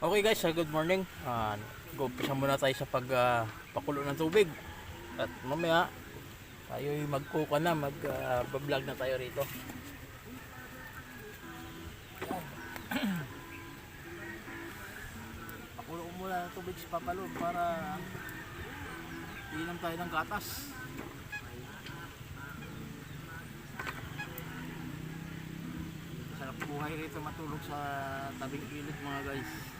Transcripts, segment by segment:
Okay guys, uh, good morning. Uh, Mag-umpisa muna tayo sa pagpakulo ng tubig. At mamaya, tayo magkuka na, mag-vlog na tayo rito. Pakulo ko muna ng tubig sa papalon para inom tayo ng gatas. Sarap buhay rito matulog sa tabing ilog mga guys.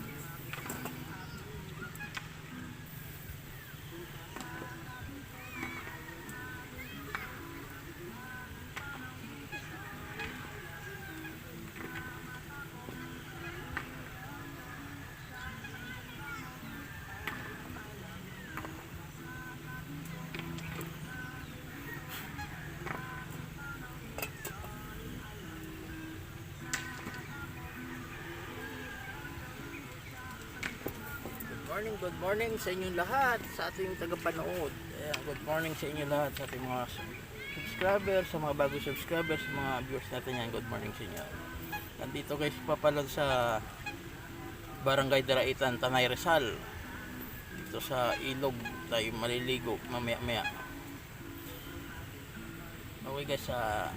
morning, good morning sa inyong lahat, sa ating tagapanood. Ayan, good morning sa inyo lahat, sa ating mga subscribers, sa mga bagong subscribers, sa mga viewers natin yan. Good morning sa inyo. Nandito guys, papalad sa Barangay Daraitan, Tanay Rizal. Dito sa ilog tayo maliligo mamaya maya. Okay guys, sa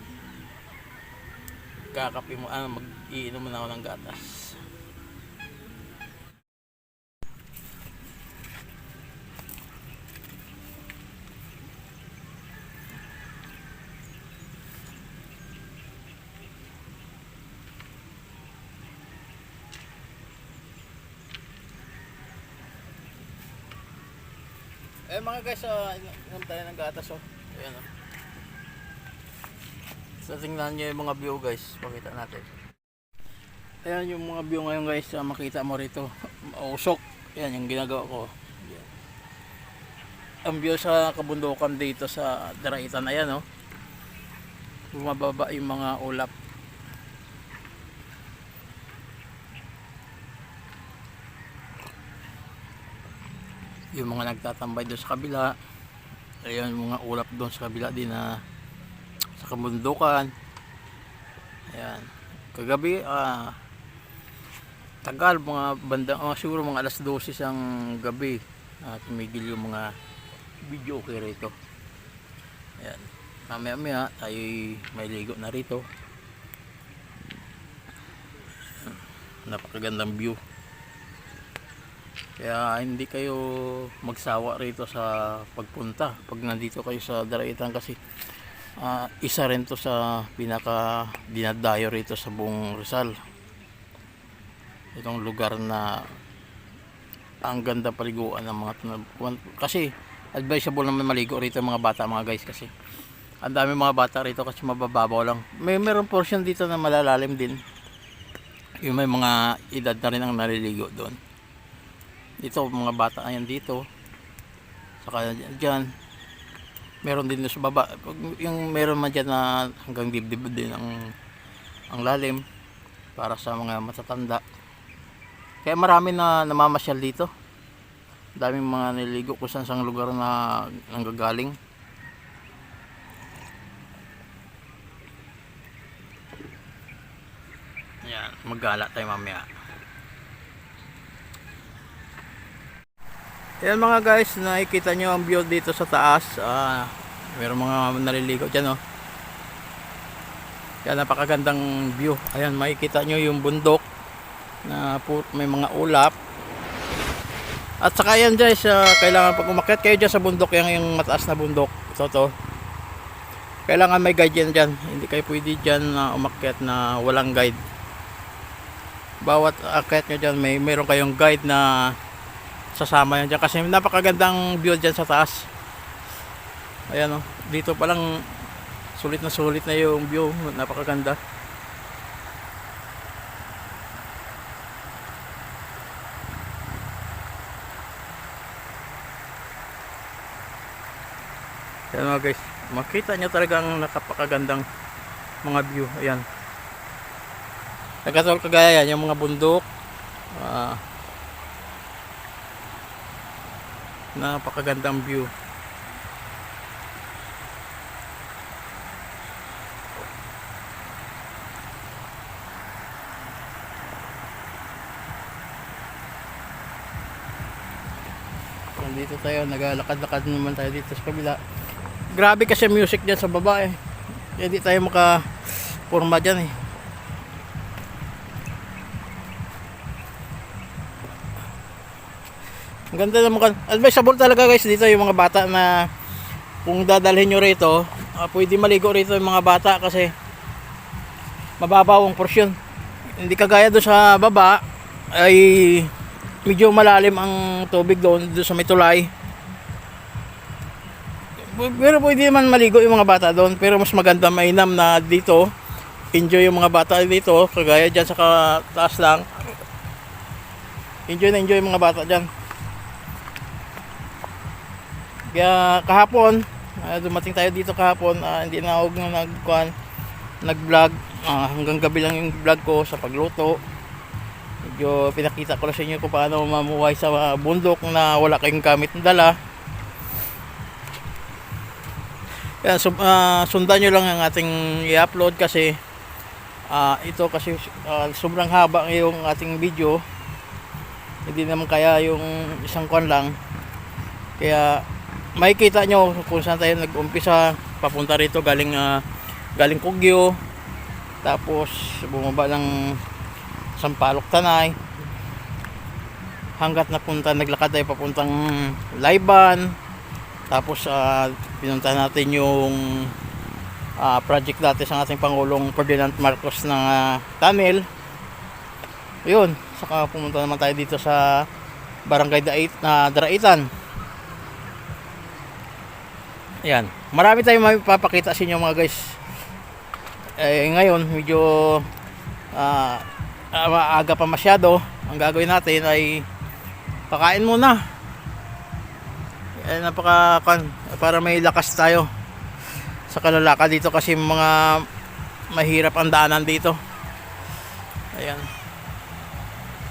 kakape mo, ah, mag-iinom na ako ng gatas. Eh mga guys, uh, tayo ng gatas oh. Ayan oh. So tingnan nyo yung mga view guys, pakita natin. Ayan yung mga view ngayon guys, uh, makita mo rito. Usok. Ayan yung ginagawa ko. Ang view sa kabundukan dito sa Daraitan, ayan oh. Bumababa yung mga ulap. Yung mga nagtatambay doon sa kabila. Yung mga ulap doon sa kabila din na sa kabundukan. Ayan. Kagabi ah tagal mga banda oh, siguro mga alas 12 ang gabi. At tumigil yung mga video okay rito. Ayan. Mamaya maya tayo may ligo na rito. Napakagandang view kaya hindi kayo magsawa rito sa pagpunta pag nandito kayo sa Daraitan kasi ah, isa rin to sa pinaka dinadayo rito sa buong Rizal. Itong lugar na ang ganda paliguan ng mga. Kasi advisable naman maligo rito mga bata mga guys kasi ang dami mga bata rito kasi mabababaw lang. May meron portion dito na malalalim din. Yung may mga edad na rin ang naliligo doon dito mga bata ayan dito. Saka dyan meron din sa baba. Yung meron man dyan na hanggang dibdib din ang ang lalim para sa mga matatanda. Kaya marami na namamasyal dito. Daming mga niligo kung saan sang lugar na nanggagaling. Yan maggala tayo mamaya Ayan mga guys, nakikita nyo ang view dito sa taas. Ah, meron mga naliligo dyan oh. Yan, napakagandang view. Ayan, makikita nyo yung bundok na may mga ulap. At saka yan guys, ah, kailangan pag umakyat kayo dyan sa bundok, yung, yung mataas na bundok. Ito to. Kailangan may guide yan dyan. Hindi kayo pwede dyan na umakyat na walang guide. Bawat akyat nyo dyan, may meron kayong guide na sasama yan dyan. Kasi napakagandang view dyan sa taas. Ayan o dito pa lang sulit na sulit na yung view. Napakaganda. Ayan mga guys. Makita nyo talagang nakapakagandang mga view. Ayan. Nagkatol kagaya yan yung mga bundok. Ah napakagandang view. Dito tayo nagalakad-lakad naman tayo dito sa kabila. Grabe kasi music dyan sa baba eh. Hindi tayo maka forma dyan eh. Ang ganda naman. Advisable talaga guys dito yung mga bata na kung dadalhin nyo rito, ah, pwede maligo rito yung mga bata kasi mababaw ang porsyon. Hindi kagaya doon sa baba ay medyo malalim ang tubig doon doon sa may tulay. Pero pwede naman maligo yung mga bata doon pero mas maganda mainam na dito enjoy yung mga bata dito kagaya dyan sa taas lang enjoy na enjoy yung mga bata dyan kaya kahapon ah, dumating tayo dito kahapon ah, hindi na ako nag nag vlog hanggang gabi lang yung vlog ko sa pagluto medyo pinakita ko lang sa inyo kung paano mamuhay sa bundok na wala kayong gamit na dala Kaya sub, ah, sundan nyo lang ang ating i-upload kasi ah, ito kasi ah, sobrang haba yung ating video. Hindi naman kaya yung isang kwan lang. Kaya makikita nyo kung saan tayo nag-umpisa papunta rito galing ah, galing Kugyo tapos bumaba ng Sampalok Tanay hanggat napunta naglakad tayo papuntang Laiban tapos uh, pinunta natin yung ah, project dati sa ating Pangulong Ferdinand Marcos ng ah, tunnel. Yun, saka pumunta naman tayo dito sa Barangay Dait na Daraitan. Yan. Marami tayong mapapakita sa inyo mga guys. Eh, ngayon, medyo ah, maaga pa masyado. Ang gagawin natin ay pakain muna eh, napaka para may lakas tayo sa kalalaka dito kasi mga mahirap ang daanan dito ayan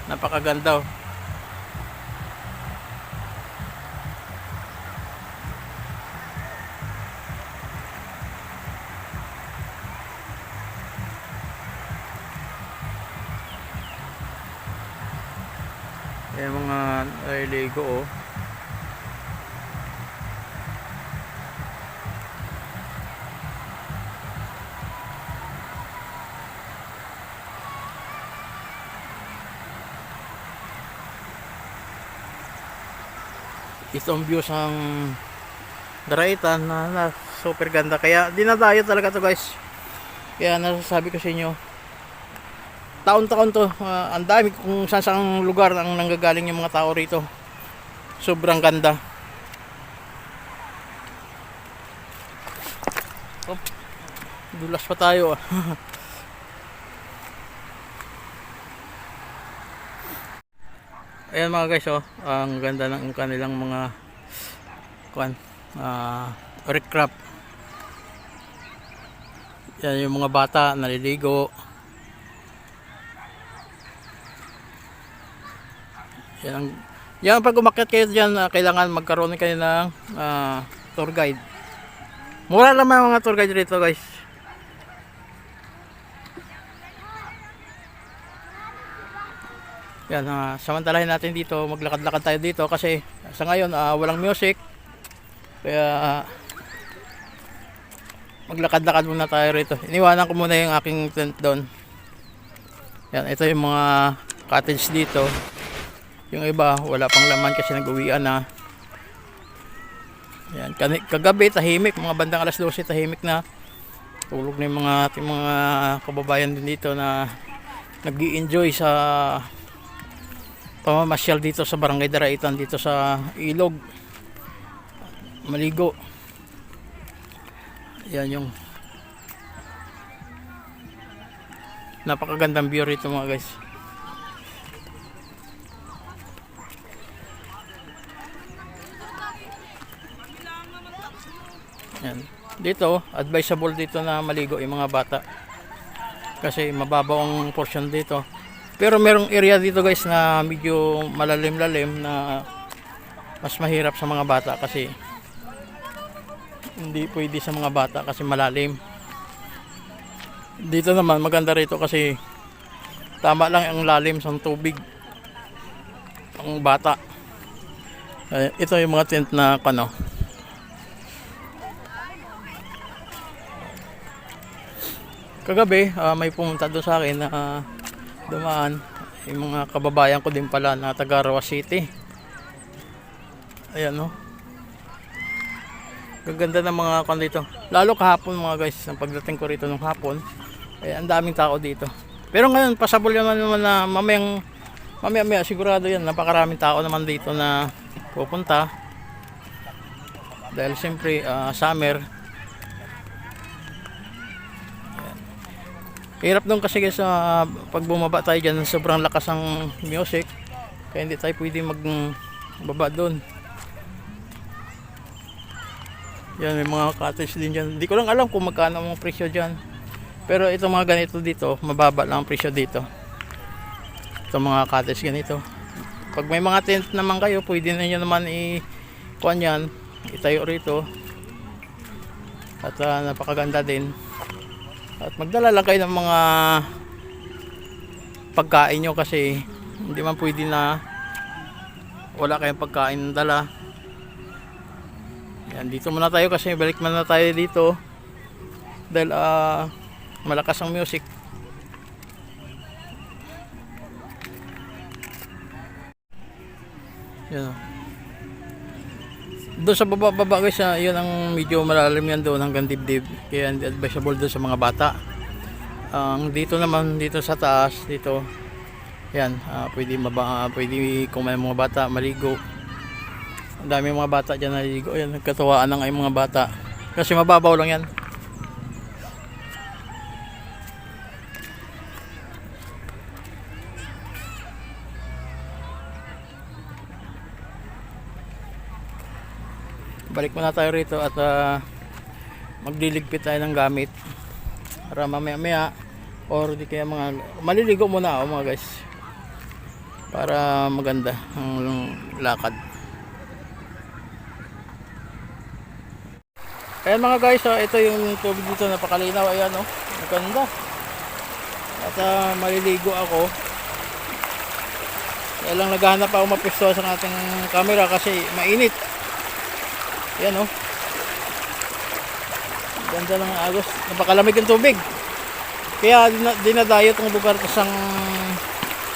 napakaganda oh. Ayan mga naliligo oh. ito ang views ng Daraitan na, na super ganda kaya dinadayo talaga to guys kaya nasasabi ko sa inyo taon-taon to ah, ang dami kung saan saan lugar ang nanggagaling yung mga tao rito sobrang ganda oh, dulas pa tayo ah. Ayan mga guys, oh, ang ganda ng kanilang mga kuan, ah, recrap. Yan yung mga bata naliligo. Yan yan pag umakyat kayo diyan, kailangan magkaroon kayo ng ah, tour guide. Mura lang mga tour guide dito, guys. Yan, ah, samantalahin natin dito, maglakad-lakad tayo dito kasi sa ngayon ah, walang music. Kaya ah, maglakad-lakad muna tayo rito. Iniwanan ko muna yung aking tent doon. Yan, ito yung mga cottage dito. Yung iba, wala pang laman kasi nag-uwian na. Yan, kagabi tahimik, mga bandang alas 12 tahimik na. Tulog na yung mga ating mga kababayan din dito na nag enjoy sa pamamasyal dito sa Barangay Daraitan dito sa Ilog maligo yan yung napakagandang view rito mga guys yan dito advisable dito na maligo yung mga bata kasi mababaw ang portion dito pero merong area dito guys na medyo malalim-lalim na mas mahirap sa mga bata kasi hindi pwede sa mga bata kasi malalim. Dito naman maganda rito kasi tama lang ang lalim sa tubig ang bata. Ay, ito yung mga tent na kano. Kagabi, ah, may pumunta doon sa akin na ah, dumaan. Yung mga kababayan ko din pala na taga Rawa City. Ayan no. Gaganda ng mga kan dito. Lalo kahapon mga guys, ang pagdating ko rito nung hapon, ay ang daming tao dito. Pero ngayon, pasabol naman naman na mamayang mamaya maya sigurado yan, napakaraming tao naman dito na pupunta. Dahil siyempre, ah, summer. Hirap doon kasi guys, sa pag bumaba tayo dyan, sobrang lakas ng music. Kaya hindi tayo pwede magbaba doon. Yan, may mga cottage din dyan. Hindi ko lang alam kung magkano ang presyo dyan. Pero itong mga ganito dito, mababa lang ang presyo dito. Itong mga cottage ganito. Pag may mga tent naman kayo, pwede na nyo naman i kuan yan, itayo rito. At ah, napakaganda din. At magdala lang kayo ng mga pagkain nyo kasi hindi man pwede na wala kayong pagkain dala. Yan, dito muna tayo kasi balik muna tayo dito. Dahil ah, malakas ang music. Yan. Doon sa baba baba guys, ah, yun ang medyo malalim yan doon hanggang dibdib. Kaya hindi advisable doon sa mga bata. Ang dito naman dito sa taas dito yan, ah, pwede maba, ah, pwede kung may mga bata maligo. Ang dami mga bata dyan naliligo. Ayan, nagkatuwaan na nga mga bata. Kasi mababaw lang yan. Balik muna tayo rito at ah, magliligpit tayo ng gamit. Para mamaya maya or di kaya mga maliligo muna ako mga guys. Para maganda ang lakad. Ayan mga guys, ah, ito yung tubig dito napakalinaw. Ayan oh, maganda. At ah, maliligo ako. Kaya lang naghahanap ako mapisto sa ating camera kasi mainit. Ayan oh. Ganda ng agos. Napakalamig ng tubig. Kaya dina- dinadayo itong lugar sang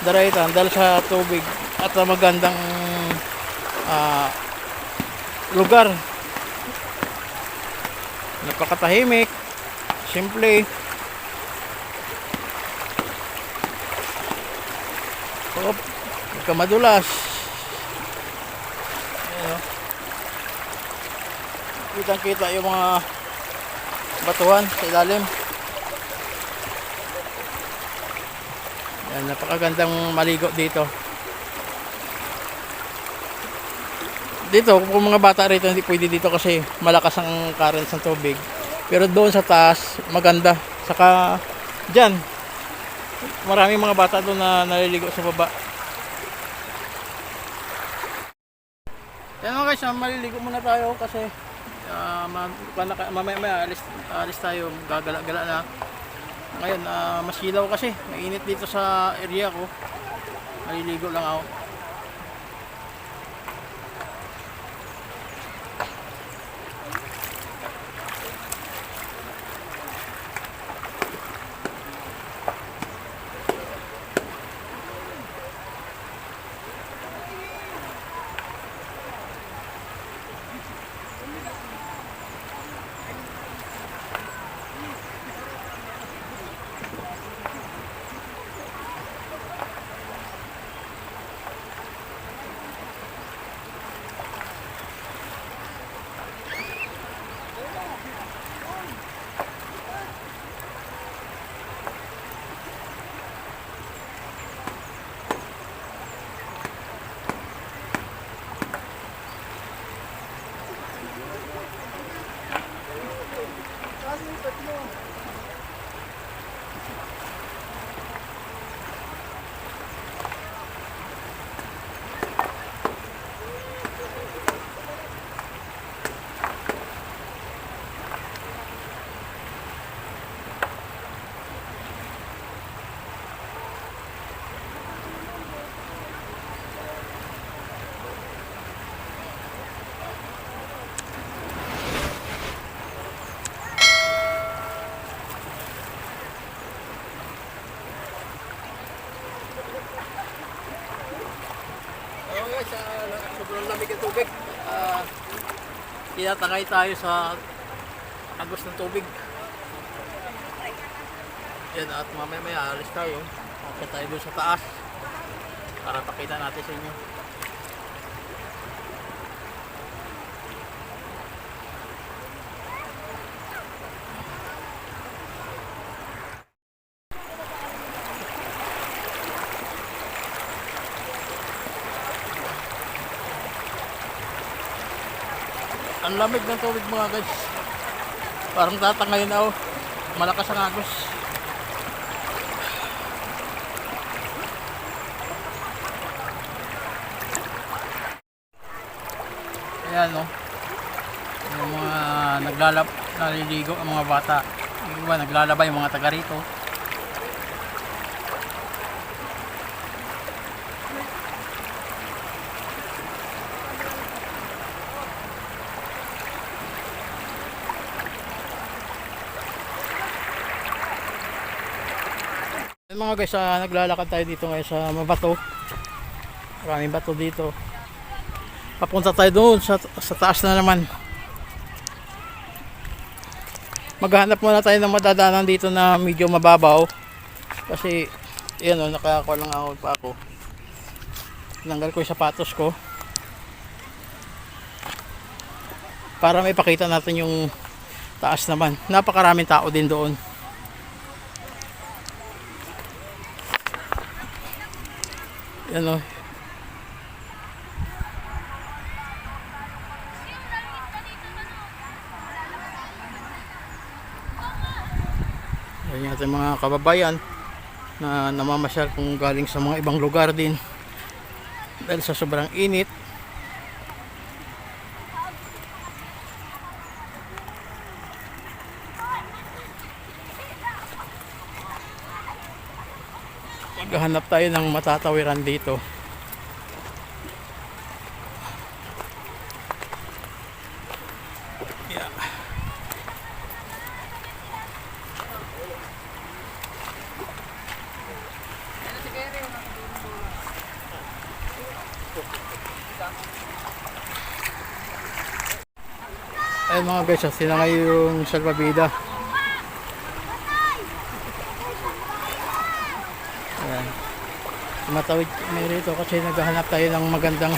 daraitan dahil sa tubig at magandang ah, lugar napakatahimik simple huwag ka madulas kitang kita yung mga batuhan sa ilalim. Yan napakagandang maligo dito. Dito kung mga bata rito hindi pwede dito kasi malakas ang currents ng tubig. Pero doon sa taas maganda. Saka dyan maraming mga bata doon na naliligo sa baba. Yan mga guys ah, maliligo muna tayo kasi uh, mamaya maya alis, alis tayo. Gagala-gala na. Ngayon ah, mas ilaw kasi. Mainit dito sa area ko. Maliligo lang ako sobrang lamig ang tubig. Ah, tinatangay tayo sa agos ng tubig. Yan at mamaya maya alis tayo. Akit tayo doon sa taas. Para pakita natin sa inyo. Ang lamig ng tubig mga guys. Parang tatangay na oh. Malakas ang agos. Ayan no. Yung mga naglalab, naliligo ang mga bata. Yung iba naglalaba yung mga taga rito. Mga guys, ah, naglalakad tayo dito ngayon sa Mabato. Maraming bato dito. Papunta tayo doon sa, sa taas na naman. Maghanap muna tayo ng madadaanan dito na medyo mababaw. Kasi, yan o, nakakuha lang ako pa ako. Tinanggal ko yung sapatos ko. Para may pakita natin yung taas naman. Napakaraming tao din doon. Yan o. Yan yung ating mga kababayan na namamasyal kung galing sa mga ibang lugar din dahil sa sobrang init maghahanap tayo ng matatawiran dito yeah. Ayun mga ah, sinangay yung salvavida. Ayan. Tumatawid kami rito kasi naghahanap tayo ng magandang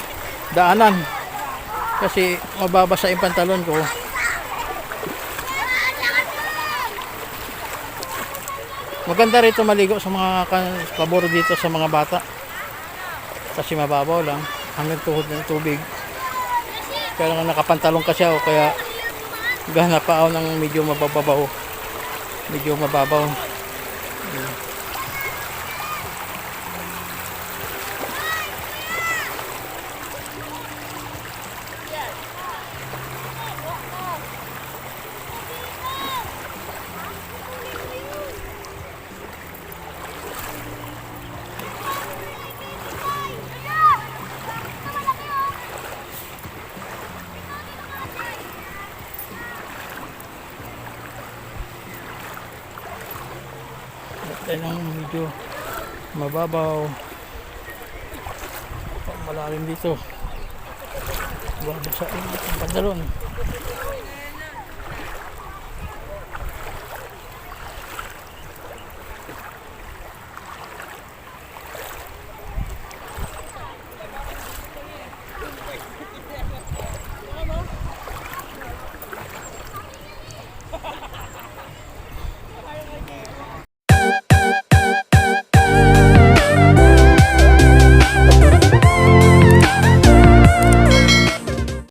daanan. Kasi mababasa yung pantalon ko. Maganda rito maligo sa mga pabor dito sa mga bata. Kasi mababaw lang hanggang tuhod ng tubig. Kaya nga nakapantalon kasi ako kaya gahanap pa ako ng medyo mababaw. Medyo mababaw. Ayan. tayo ng medyo mababaw. Malalim dito. Babasa ang pantalon